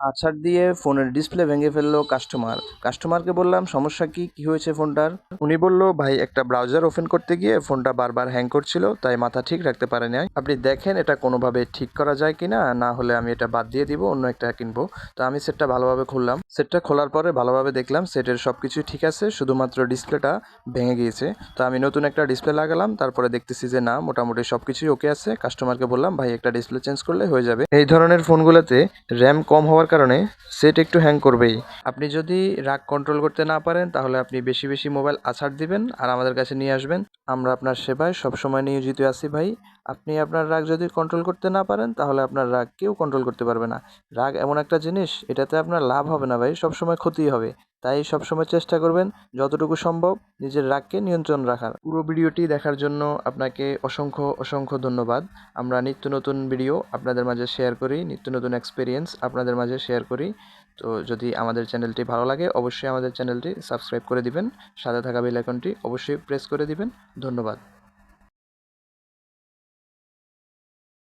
আছাড় দিয়ে ফোনের ডিসপ্লে ভেঙে ফেলল কাস্টমার কাস্টমারকে বললাম, সমস্যা কি? কি হয়েছে ফোনটার? উনি বলল, ভাই, একটা ব্রাউজার ওপেন করতে গিয়ে ফোনটা বারবার হ্যাং করছিল, তাই মাথা ঠিক রাখতে পারে নাই। আপনি দেখেন এটা কোনোভাবে ঠিক করা যায় কিনা, না হলে আমি এটা বাদ দিয়ে দিব, অন্য একটা কিনবো। তো আমি সেটটা ভালোভাবে খুললাম। সেটটা খোলার পরে ভালোভাবে দেখলাম সেটের সব কিছুই ঠিক আছে, শুধুমাত্র ডিসপ্লেটা ভেঙে গিয়েছে। তো আমি নতুন একটা ডিসপ্লে লাগালাম, তারপরে দেখতেছি যে না, মোটামুটি সব কিছুই ওকে আছে। কাস্টমারকে বললাম, ভাই, একটা ডিসপ্লে চেঞ্জ করলে হয়ে যাবে। এই ধরনের ফোনগুলোতে র্যাম কম হওয়ার কারণে সেট একটু হ্যাং করবেই। আপনি যদি রাগ কন্ট্রোল করতে না পারেন, তাহলে আপনি বেশি বেশি মোবাইল আছাড় দিবেন আর আমাদের কাছে নিয়ে আসবেন। আমরা আপনার সেবায় সবসময় নিয়োজিত আছি ভাই। আপনি আপনার রাগ যদি কন্ট্রোল করতে না পারেন, তাহলে আপনার রাগ কেউ কন্ট্রোল করতে পারবে না। রাগ এমন একটা জিনিস, এটাতে আপনার লাভ হবে না ভাই, সবসময় ক্ষতিই হবে। তাই সবসময় চেষ্টা করবেন, যতটুকু সম্ভব নিজের রাগকে নিয়ন্ত্রণ রাখার। পুরো ভিডিওটি দেখার জন্য আপনাকে অসংখ্য অসংখ্য ধন্যবাদ। আমরা নিত্য নতুন ভিডিও আপনাদের মাঝে শেয়ার করি, নিত্য নতুন এক্সপিরিয়েন্স আপনাদের মাঝে শেয়ার করি। তো যদি আমাদের চ্যানেলটি ভালো লাগে, অবশ্যই আমাদের চ্যানেলটি সাবস্ক্রাইব করে দিবেন। সাথে থাকা বেল আইকনটি অবশ্যই প্রেস করে দিবেন। ধন্যবাদ।